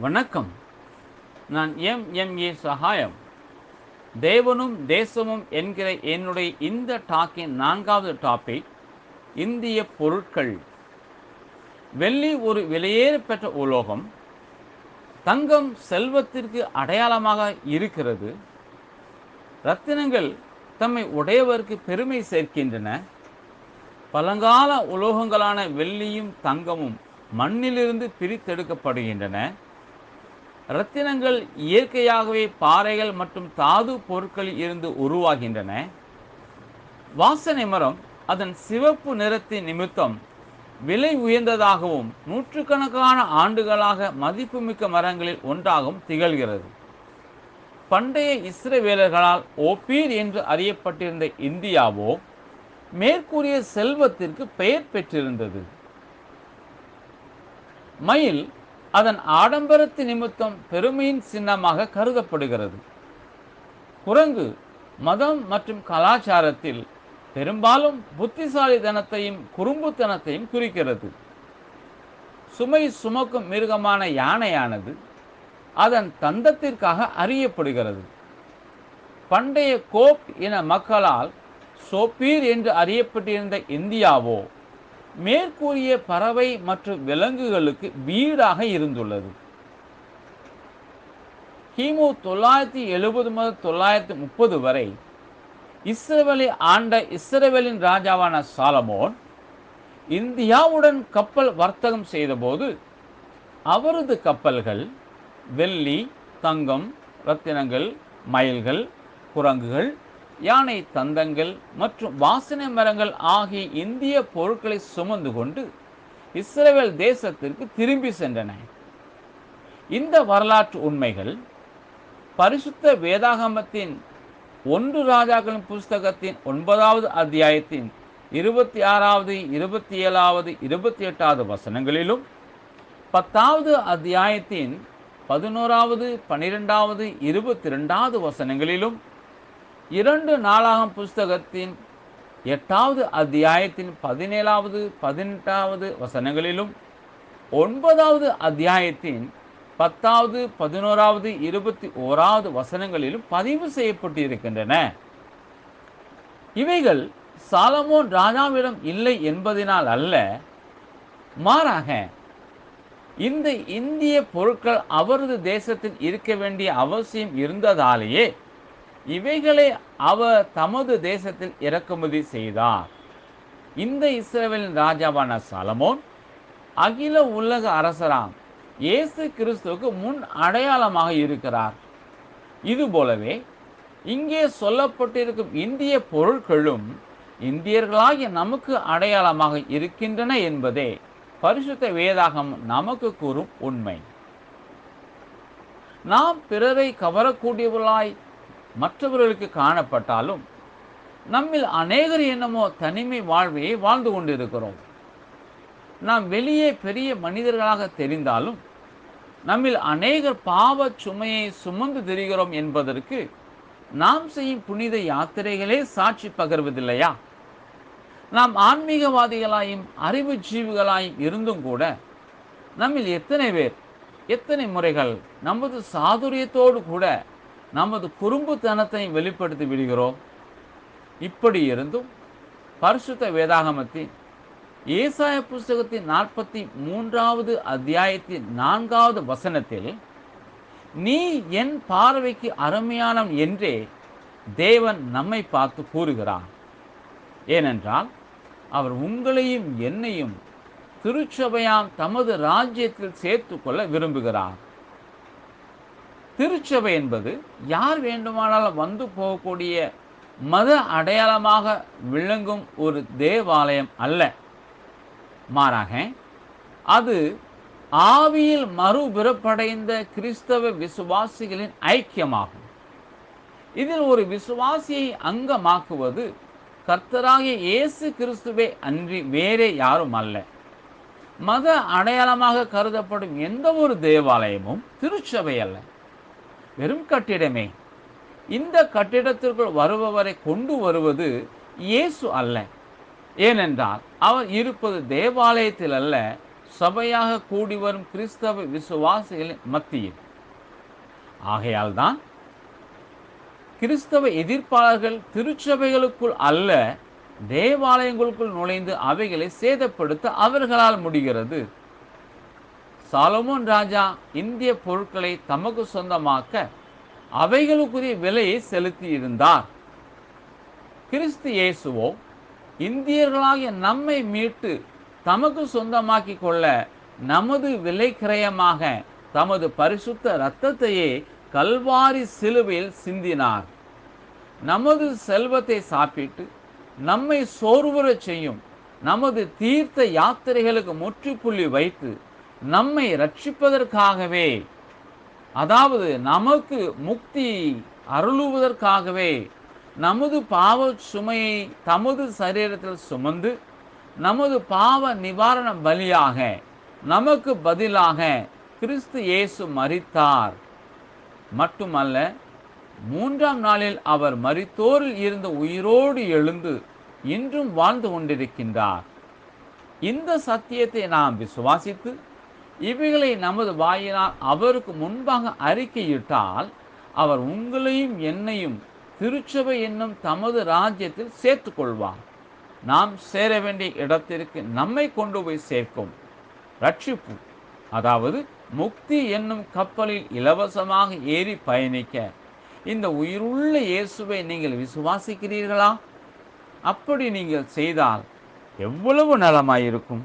வணக்கம். நான் M M A சகாயம். தேவனும் தேசமும் என்கிற என்னுடைய இந்த டாக்கின் நான்காவது டாபிக் இந்திய பொருட்கள். வெள்ளி ஒரு விலையேற பெற்ற உலோகம் தங்கம் செல்வத்திற்கு அடையாளமாக இருக்கிறது. ரத்தினங்கள் தம்மை உடையவருக்கு பெருமை சேர்க்கின்றன. பழங்கால உலோகங்களான வெள்ளியும் தங்கமும் மண்ணிலிருந்து பிரித்தெடுக்கப்படுகின்றன. இரத்தினங்கள் இயற்கையாகவே பாறைகள் மற்றும் தாது பொருட்களில் இருந்து உருவாகின்றன. வாசனை மரம் அதன் சிவப்பு நிறத்தின் நிமித்தம் விலை உயர்ந்ததாகவும் நூற்றுக்கணக்கான ஆண்டுகளாக மதிப்புமிக்க மரங்களில் ஒன்றாகவும் திகழ்கிறது. பண்டைய இஸ்ரவேலர்களால் ஓப்பீர் என்று அறியப்பட்டிருந்த இந்தியாவோ மேற்கூறிய செல்வத்திற்கு பெயர் பெற்றிருந்தது. மயில் அதன் ஆடம்பரத்து நிமித்தம் பெருமையின் சின்னமாக கருதப்படுகிறது. குரங்கு மதம் மற்றும் கலாச்சாரத்தில் பெரும்பாலும் புத்திசாலித்தனத்தையும் குறும்புத்தனத்தையும் குறிக்கிறது. சுமை சுமக்கும் மிருகமான யானையானது அதன் தந்தத்திற்காக அறியப்படுகிறது. பண்டைய கோப் இன மக்களால் சோப்பீர் என்று அறியப்பட்டிருந்த இந்தியாவோ மேற்கூறிய பறவை மற்றும் விலங்குகளுக்கு வீடாக இருந்துள்ளது. கிமு தொள்ளாயிரத்தி எழுபது முதல் தொள்ளாயிரத்தி முப்பது வரை இஸ்ரேலை ஆண்ட இஸ்ரேலின் ராஜாவான சாலமோன் இந்தியாவுடன் கப்பல் வர்த்தகம் செய்தபோது அவரது கப்பல்கள் வெள்ளி தங்கம் ரத்தினங்கள் மயில்கள் குரங்குகள் யானை தந்தங்கள் மற்றும் வாசனை மரங்கள் ஆகிய இந்திய பொருட்களை சுமந்து கொண்டு இஸ்ரேல் தேசத்திற்கு திரும்பி சென்றன. இந்த வரலாற்று உண்மைகள் பரிசுத்த வேதாகமத்தின் ஒன்று ராஜாக்களின் புஸ்தகத்தின் ஒன்பதாவது அத்தியாயத்தின் இருபத்தி ஆறாவது இருபத்தி ஏழாவது இருபத்தி எட்டாவது வசனங்களிலும் பத்தாவது அத்தியாயத்தின் பதினோராவது பன்னிரெண்டாவது இருபத்தி ரெண்டாவது வசனங்களிலும் இரண்டு நாளாகம் புஸ்தகத்தின் எட்டாவது அத்தியாயத்தின் பதினேழாவது பதினெட்டாவது வசனங்களிலும் ஒன்பதாவது அத்தியாயத்தின் பத்தாவது பதினோராவது இருபத்தி ஓராவது வசனங்களிலும் பதிவு செய்யப்பட்டு இருக்கின்றன இவைகள் சாலமோன் ராஜாவிடம் இல்லை என்பதனால் அல்ல. மாறாக இந்த இந்திய பொருட்கள் அவரது தேசத்தில் இருக்க வேண்டிய அவசியம் இருந்ததாலேயே இவைகளை அவர் தமது தேசத்தில் இறக்குமதி செய்தார். இந்த இஸ்ரேலின் ராஜாவான சலமோன் அகில உலக அரசராம் இயேசு கிறிஸ்துவுக்கு முன் அடையாளமாக இருக்கிறார். இது போலவே இங்கே சொல்லப்பட்டிருக்கும் இந்திய பொருட்களும் இந்தியர்களாகிய நமக்கு அடையாளமாக இருக்கின்றன என்பதே பரிசுத்த வேதாகம் நமக்கு கூறும் உண்மை. நாம் பிறரை கவரக்கூடியவர்களாய் மற்றவர்களுக்கு காணப்பட்டாலும் நம்மில் அநேகர் என்னமோ தனிமை வாழ்வையை வாழ்ந்து கொண்டிருக்கிறோம். நாம் வெளியே பெரிய மனிதர்களாக தெரிந்தாலும் நம்மில் அநேகர் பாவ சுமையை சுமந்து திரிகிறோம் என்பதற்கு நாம் செய்யும் புனித யாத்திரைகளே சாட்சி பகர்வதில்லையா? நாம் ஆன்மீகவாதிகளாயும் அறிவு ஜீவிகளாயும் இருந்தும் கூட நம்மில் எத்தனை பேர் எத்தனை முறைகள் நமது சாதுரியத்தோடு கூட நமது குறும்புத்தனத்தை வெளிப்படுத்தி விடுகிறோம். இப்படி இருந்தும் பரிசுத்த வேதாகமத்தின் ஏசாய புஸ்தகத்தின் நாற்பத்தி மூன்றாவது அத்தியாயத்தின் நான்காவது வசனத்தில் நீ என் பார்வைக்கு அருமையானவன் என்றே தேவன் நம்மை பார்த்து கூறுகிறார். ஏனென்றால் அவர் உங்களையும் என்னையும் திருச்சபையாம் தமது ராஜ்யத்தில் சேர்த்து கொள்ள விரும்புகிறார். திருச்சபை என்பது யார் வேண்டுமானாலும் வந்து போகக்கூடிய மத அடையாளமாக விளங்கும் ஒரு தேவாலயம் அல்ல. மாறாக அது ஆவியில் மறுபிறப்படைந்த கிறிஸ்தவ விசுவாசிகளின் ஐக்கியமாகும். இதில் ஒரு விசுவாசியை அங்கமாக்குவது கர்த்தராகிய இயேசு கிறிஸ்துவே அன்றி வேறே யாரும் அல்ல. மத அடையாளமாக கருதப்படும் எந்த ஒரு தேவாலயமும் திருச்சபை அல்ல. வெறும் கட்டிடமே. இந்த கட்டிடத்திற்குள் வருபவரை கொண்டு வருவது இயேசு அல்ல. ஏனென்றால் அவர் இருப்பது தேவாலயத்தில் அல்ல சபையாக கூடி வரும் கிறிஸ்தவ விசுவாசிகளின் மத்தியில். ஆகையால்தான் கிறிஸ்தவ எதிர்ப்பாளர்கள் திருச்சபைகளுக்குள் அல்ல தேவாலயங்களுக்குள் நுழைந்து அவைகளை சேதப்படுத்த அவர்களால் முடிகிறது. சாலமோன் ராஜா இந்திய பொருட்களை தமக்கு சொந்தமாக்க அவைகளுக்குரிய விலையை செலுத்தியிருந்தார். கிறிஸ்து இயேசுவோ இந்தியர்களாகிய நம்மை மீட்டு தமக்கு சொந்தமாக்கி கொள்ள நமது விலை கிரயமாக தமது பரிசுத்த இரத்தத்தையே கல்வாரி சிலுவையில் சிந்தினார். நமது செல்வத்தை சாப்பிட்டு நம்மை சோர்வுறச் செய்யும் நமது தீர்த்த யாத்திரைகளுக்கு முற்றுப்புள்ளி வைத்து நம்மை ரட்சிப்பதற்காகவே அதாவது நமக்கு முக்தி அருளுவதற்காகவே நமது பாவ சுமையை தமது சரீரத்தில் சுமந்து நமது பாவ நிவாரண பலியாக நமக்கு பதிலாக கிறிஸ்து இயேசு மரித்தார். மட்டுமல்ல மூன்றாம் நாளில் அவர் மரித்தோரில் இருந்த உயிரோடு எழுந்து இன்றும் வாழ்ந்து கொண்டிருக்கின்றார். இந்த சத்தியத்தை நாம் விசுவாசித்து இவைகளை நமது வாயினால் அவருக்கு முன்பாக அறிக்கையிட்டால் அவர் உங்களையும் என்னையும் திருச்சபை என்னும் தமது ராஜ்யத்தில் சேர்த்துக்கொள்வார். நாம் சேர வேண்டிய இடத்திற்கு நம்மை கொண்டு போய் சேர்க்கும். ரட்சிப்பு அதாவது முக்தி என்னும் கப்பலில் இலவசமாக ஏறி பயணிக்க இந்த உயிருள்ள இயேசுவை நீங்கள் விசுவாசிக்கிறீர்களா? அப்படி நீங்கள் செய்தால் எவ்வளவு நலமாயிருக்கும்?